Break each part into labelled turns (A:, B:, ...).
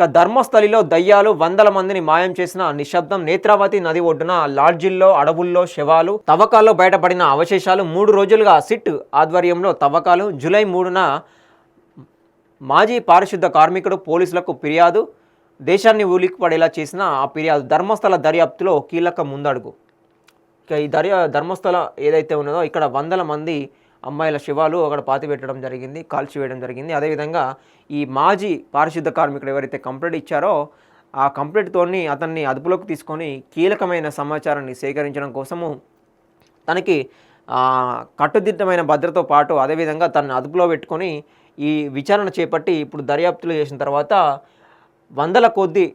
A: ఇక ధర్మస్థలిలో దయ్యాలు వందల మందిని మాయం చేసిన నిశ్శబ్దం నేత్రావతి నది ఒడ్డున లాడ్జిల్లో అడవుల్లో శవాలు తవ్వకాల్లో బయటపడిన అవశేషాలు మూడు రోజులుగా సిట్ ఆధ్వర్యంలో తవ్వకాలు. జూలై మూడున మాజీ పారిశుద్ధ కార్మికుడు పోలీసులకు ఫిర్యాదు. దేశాన్ని ఉలిక్కిపడేలా చేసిన ఆ ఫిర్యాదు ధర్మస్థల దర్యాప్తులో కీలక ముందడుగు. ఇక ఈ దర్యా ధర్మస్థల ఏదైతే ఉన్నదో ఇక్కడ వందల మంది అమ్మాయిల శివాలు అక్కడ పాతిపెట్టడం జరిగింది కాల్చివేయడం జరిగింది. అదేవిధంగా ఈ మాజీ పారిశుద్ధ కార్మికుడు ఎవరైతే కంప్లైంట్ ఇచ్చారో ఆ కంప్లైంట్తోని అతన్ని అదుపులోకి తీసుకొని కీలకమైన సమాచారాన్ని సేకరించడం కోసము తనకి కట్టుదిట్టమైన భద్రతో పాటు అదేవిధంగా తనని అదుపులో పెట్టుకొని ఈ విచారణ చేపట్టి ఇప్పుడు దర్యాప్తులు చేసిన తర్వాత వందల కొద్ది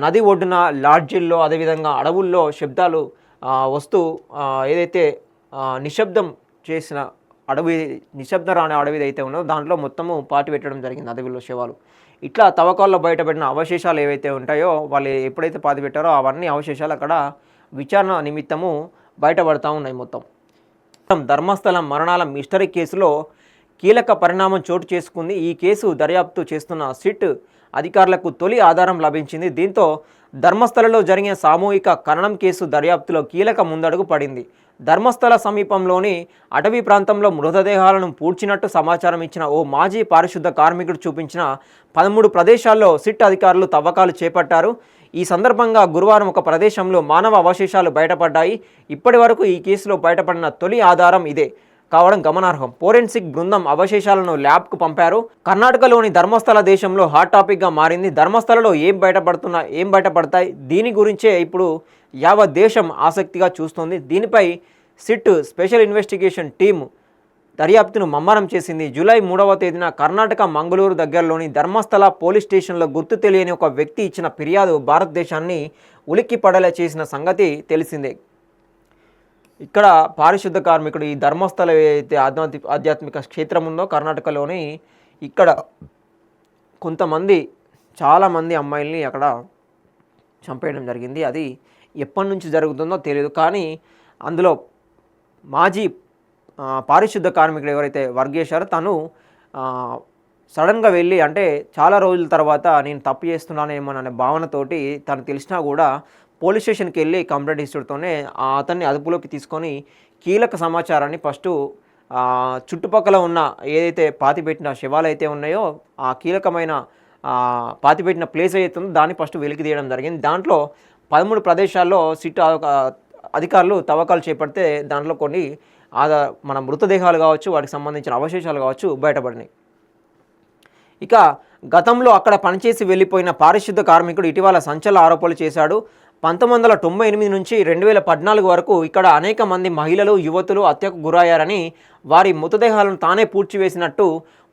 A: నది ఒడ్డున లాడ్జిల్లో అదేవిధంగా అడవుల్లో శబ్దాలు వస్తూ ఏదైతే నిశ్శబ్దం చేసిన అడవి నిశ్శబ్ద రాని అడవి అయితే ఉన్నదో దాంట్లో మొత్తము పాటి పెట్టడం జరిగింది అడవిలో శవాలు. ఇట్లా తవ్వకాల్లో బయటపడిన అవశేషాలు ఏవైతే ఉంటాయో వాళ్ళు ఎప్పుడైతే పాతి పెట్టారో అవన్నీ అవశేషాలు అక్కడ విచారణ నిమిత్తము బయటపడతా ఉన్నాయి మొత్తం. ధర్మస్థలం మరణాల మిస్టరీ కేసులో కీలక పరిణామం చోటు చేసుకుంది. ఈ కేసు దర్యాప్తు చేస్తున్న సిట్ అధికారులకు తొలి ఆధారం లభించింది. దీంతో ధర్మస్థలలో జరిగిన సామూహిక ఖననం కేసు దర్యాప్తులో కీలక ముందడుగు పడింది. ధర్మస్థల సమీపంలోని అటవీ ప్రాంతంలో మృతదేహాలను పూడ్చినట్టు సమాచారం ఇచ్చిన ఓ మాజీ పారిశుద్ధ కార్మికుడు చూపించిన పదమూడు ప్రదేశాల్లో సిట్ అధికారులు తవ్వకాలు చేపట్టారు. ఈ సందర్భంగా గురువారం ఒక ప్రదేశంలో మానవ అవశేషాలు బయటపడ్డాయి. ఇప్పటి వరకు ఈ కేసులో బయటపడిన తొలి ఆధారం ఇదే. కావడం గమనార్హం. ఫోరెన్సిక్ బృందం అవశేషాలను ల్యాబ్కు పంపారు. కర్ణాటకలోని ధర్మస్థల దేశంలో హాట్ టాపిక్గా మారింది. ధర్మస్థలలో ఏం బయటపడుతున్నా ఏం బయటపడతాయి? దీని గురించే ఇప్పుడు యావత్ దేశం ఆసక్తిగా చూస్తోంది. దీనిపై సిట్ స్పెషల్ ఇన్వెస్టిగేషన్ టీం దర్యాప్తును మమ్మరం చేసింది. జూలై మూడవ తేదీన కర్ణాటక మంగళూరు దగ్గరలోని ధర్మస్థల పోలీస్ స్టేషన్లో గుర్తు తెలియని ఒక వ్యక్తి ఇచ్చిన ఫిర్యాదు భారతదేశాన్ని ఉలిక్కి పడేలా చేసిన సంగతి తెలిసిందే. ఇక్కడ పారిశుద్ధ కార్మికుడు ఈ ధర్మస్థలం ఏదైతే ఆధ్యాత్మిక ఆధ్యాత్మిక క్షేత్రం ఉందో కర్ణాటకలోని ఇక్కడ కొంతమంది చాలామంది అమ్మాయిల్ని అక్కడ చంపేయడం జరిగింది. అది ఎప్పటి నుంచి జరుగుతుందో తెలియదు కానీ అందులో మాజీ పారిశుద్ధ కార్మికుడు ఎవరైతే వర్క్ చేశారో తను సడన్గా వెళ్ళి అంటే చాలా రోజుల తర్వాత నేను తప్పు చేస్తున్నానేమో అనే భావనతోటి తను తెలిసినా కూడా పోలీస్ స్టేషన్కి వెళ్ళి కంప్లైంట్ ఇస్తుడితోనే అతన్ని అదుపులోకి తీసుకొని కీలక సమాచారాన్ని ఫస్ట్ చుట్టుపక్కల ఉన్న ఏదైతే పాతిపెట్టిన శవాలు అయితే ఉన్నాయో ఆ కీలకమైన పాతిపెట్టిన ప్లేస్ అయితే ఉందో దాన్ని ఫస్ట్ వెలికి తీయడం జరిగింది. దాంట్లో పదమూడు ప్రదేశాల్లో సిట్ ఆ- అధికారులు తవ్వకాలు చేపడితే దాంట్లో కొన్ని ఆదా మన మృతదేహాలు కావచ్చు వాటికి సంబంధించిన అవశేషాలు కావచ్చు బయటపడినాయి. ఇక గతంలో అక్కడ పనిచేసి వెళ్ళిపోయిన పారిశుద్ధ కార్మికుడు ఇటీవల సంచలన ఆరోపణలు చేశాడు. పంతొమ్మిది వందల తొంభై ఎనిమిది నుంచి రెండు వేల పద్నాలుగు వరకు ఇక్కడ అనేక మంది మహిళలు యువతులు హత్యకు గురయ్యారని వారి మృతదేహాలను తానే పూడ్చివేసినట్టు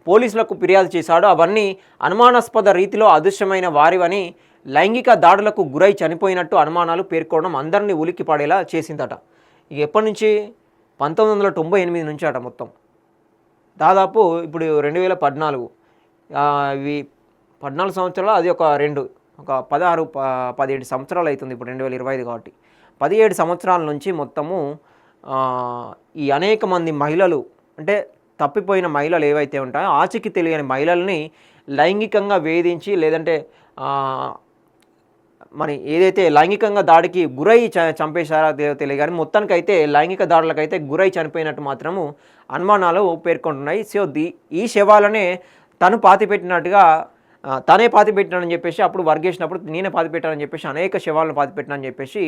A: పోలీసులకు ఫిర్యాదు చేశాడు. అవన్నీ అనుమానాస్పద రీతిలో అదృశ్యమైన వారివని లైంగిక దాడులకు గురై చనిపోయినట్టు అనుమానాలు పేర్కొనడం అందరినీ ఉలిక్కి పడేలా చేసిందట. ఇక ఎప్పటి నుంచి? పంతొమ్మిది వందల తొంభై ఎనిమిది నుంచి అట మొత్తం. దాదాపు ఇప్పుడు రెండు వేల పద్నాలుగు ఇవి పద్నాలుగు సంవత్సరాలు అది ఒక రెండు. ఒక పదహారు పదిహేడు సంవత్సరాలు అవుతుంది ఇప్పుడు రెండు వేల ఇరవై ఐదు కాబట్టి. పదిహేడు సంవత్సరాల నుంచి మొత్తము ఈ అనేక మంది మహిళలు అంటే తప్పిపోయిన మహిళలు ఏవైతే ఉంటాయో ఆచకి తెలియని మహిళల్ని లైంగికంగా వేధించి లేదంటే మరి ఏదైతే లైంగికంగా దాడికి గురై చ చంపేశారో తె- తెలియదు కానీ మొత్తానికైతే లైంగిక దాడులకైతే గురై చనిపోయినట్టు మాత్రము అనుమానాలు పేర్కొంటున్నాయి. సో ది ఈ శవాలనే తను పాతిపెట్టినట్టుగా తనే పాతి పెట్టినానని చెప్పేసి అప్పుడు వర్గేసినప్పుడు నేనే పాతి పెట్టానని చెప్పేసి అనేక శవాలను పాతి పెట్టినానని చెప్పేసి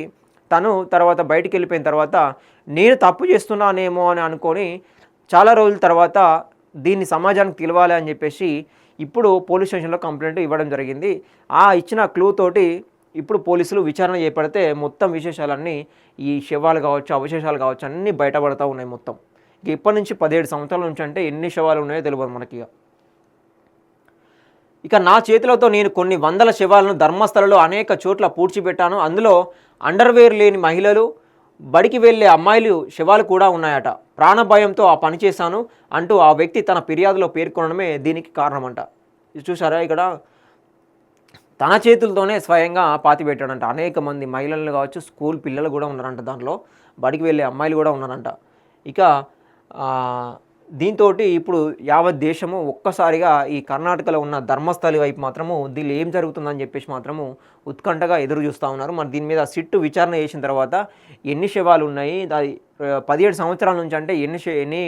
A: తను తర్వాత బయటికి వెళ్ళిపోయిన తర్వాత నేను తప్పు చేస్తున్నానేమో అని అనుకొని చాలా రోజుల తర్వాత దీన్ని సమాజానికి తెలవాలి అని చెప్పేసి ఇప్పుడు పోలీస్ స్టేషన్లో కంప్లైంట్ ఇవ్వడం జరిగింది. ఆ ఇచ్చిన క్లూ తోటి ఇప్పుడు పోలీసులు విచారణ చేపడితే మొత్తం విశేషాలన్నీ ఈ శవాలు కావచ్చు అవశేషాలు కావచ్చు అన్నీ బయటపడతా ఉన్నాయి మొత్తం. ఇక ఇప్పటి నుంచి పదిహేడు సంవత్సరాల నుంచి అంటే ఎన్ని శవాలు ఉన్నాయో తెలియదు మనకి ఇక నా చేతులతో నేను కొన్ని వందల శవాలను ధర్మస్థలలో అనేక చోట్ల పూడ్చిపెట్టాను. అందులో అండర్వేర్ లేని మహిళలు బడికి వెళ్ళే అమ్మాయిలు శవాలు కూడా ఉన్నాయట. ప్రాణభయంతో ఆ పని చేశాను అంటూ ఆ వ్యక్తి తన ఫిర్యాదులో పేర్కొనడమే దీనికి కారణమంట. ఇది చూసారా ఇక్కడ? తన చేతులతోనే స్వయంగా పాతి పెట్టాడంట అనేక మంది మహిళలు కావచ్చు స్కూల్ పిల్లలు కూడా ఉన్నారంట దాంట్లో. బడికి వెళ్ళే అమ్మాయిలు కూడా ఉన్నారంట. ఇక దీంతో ఇప్పుడు యావత్ దేశము ఒక్కసారిగా ఈ కర్ణాటకలో ఉన్న ధర్మస్థలి వైపు మాత్రము దీనిలో ఏం జరుగుతుందని చెప్పేసి మాత్రము ఉత్కంఠగా ఎదురు చూస్తూ ఉన్నారు. మరి దీని మీద సిట్టు విచారణ చేసిన తర్వాత ఎన్ని శవాలు ఉన్నాయి? దాని పదిహేడు సంవత్సరాల నుంచి అంటే ఎన్ని ఎన్ని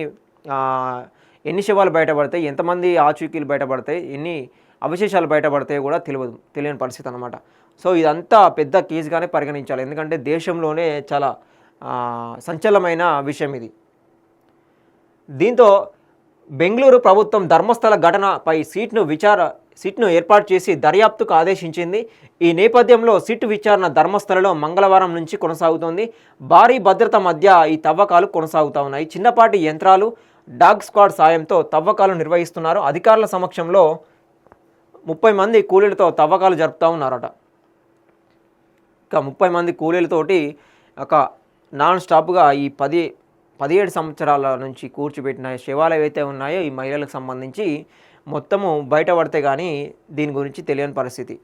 A: ఎన్ని శవాలు బయటపడతాయి? ఎంతమంది ఆచూకీలు బయటపడతాయి? ఎన్ని అవశేషాలు బయటపడతాయో కూడా తెలియదు తెలియని పరిస్థితి అనమాట సో ఇదంతా పెద్ద కేసుగానే పరిగణించాలి. ఎందుకంటే దేశంలోనే చాలా సంచలమైన సంచలనమైన విషయం ఇది. దీంతో బెంగళూరు ప్రభుత్వం ధర్మస్థల ఘటనపై సీట్ను విచార సిట్ను ఏర్పాటు చేసి దర్యాప్తుకు ఆదేశించింది. ఈ నేపథ్యంలో సిట్ విచారణ ధర్మస్థలలో మంగళవారం నుంచి కొనసాగుతోంది. భారీ భద్రత మధ్య ఈ తవ్వకాలు కొనసాగుతూ ఉన్నాయి. చిన్నపాటి యంత్రాలు డాగ్ స్క్వాడ్ సాయంతో తవ్వకాలు నిర్వహిస్తున్నారు. అధికారుల సమక్షంలో ముప్పై మంది కూలీలతో తవ్వకాలు జరుపుతూ ఉన్నారట. ఇక ముప్పై మంది కూలీలతోటి ఒక నాన్ స్టాప్గా ఈ పది పదిహేడు సంవత్సరాల నుంచి కూర్చోబెట్టిన శవాలు ఏవైతే ఉన్నాయో ఈ మహిళలకు సంబంధించి మొత్తము బయటపడితే కానీ దీని గురించి తెలియని పరిస్థితి.